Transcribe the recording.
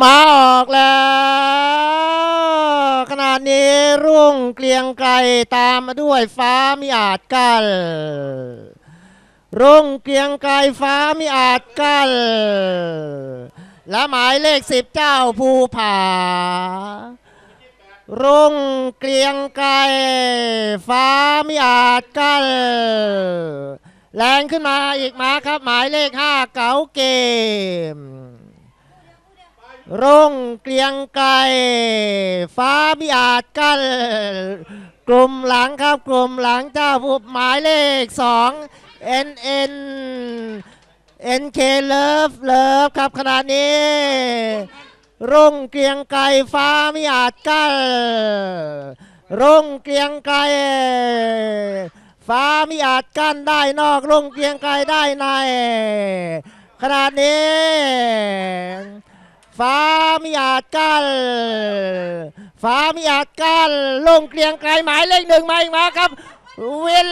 มาออกแล้วขนาดนี้รุ่งเกลียงไกลตามมาด้วยฟ้ามิอาจกัลรุ่งเกลียงไกลฟ้ามิอาจกัลและหมายเลขสิบเจ้าภูผา รุ่งเกลียงไกลฟ้ามิอาจกัลแรงขึ้นมาอีกมาครับ หมายเลขห้าเก๋าเกม รุ่งเกลียงไกลฟ้ามิอาจกัลกลุ่มหลังครับกลุ่มหลังเจ้าผู้หมายเลขสอง NN NK Love Love ครับขณะนี้ รุ่งเกลียงไกลฟ้ามิอาจกัลรุ่งเกลียงไกลฟ้ามิอาจกั้นได้นอกรุ่งเกลียงไกลได้ในขณะนี้ ฟ้ามิอาจกันฟ้ามิอาจกันลงเกลียงไกลหมายเลขหนึ่งมาอีกมาครับวิล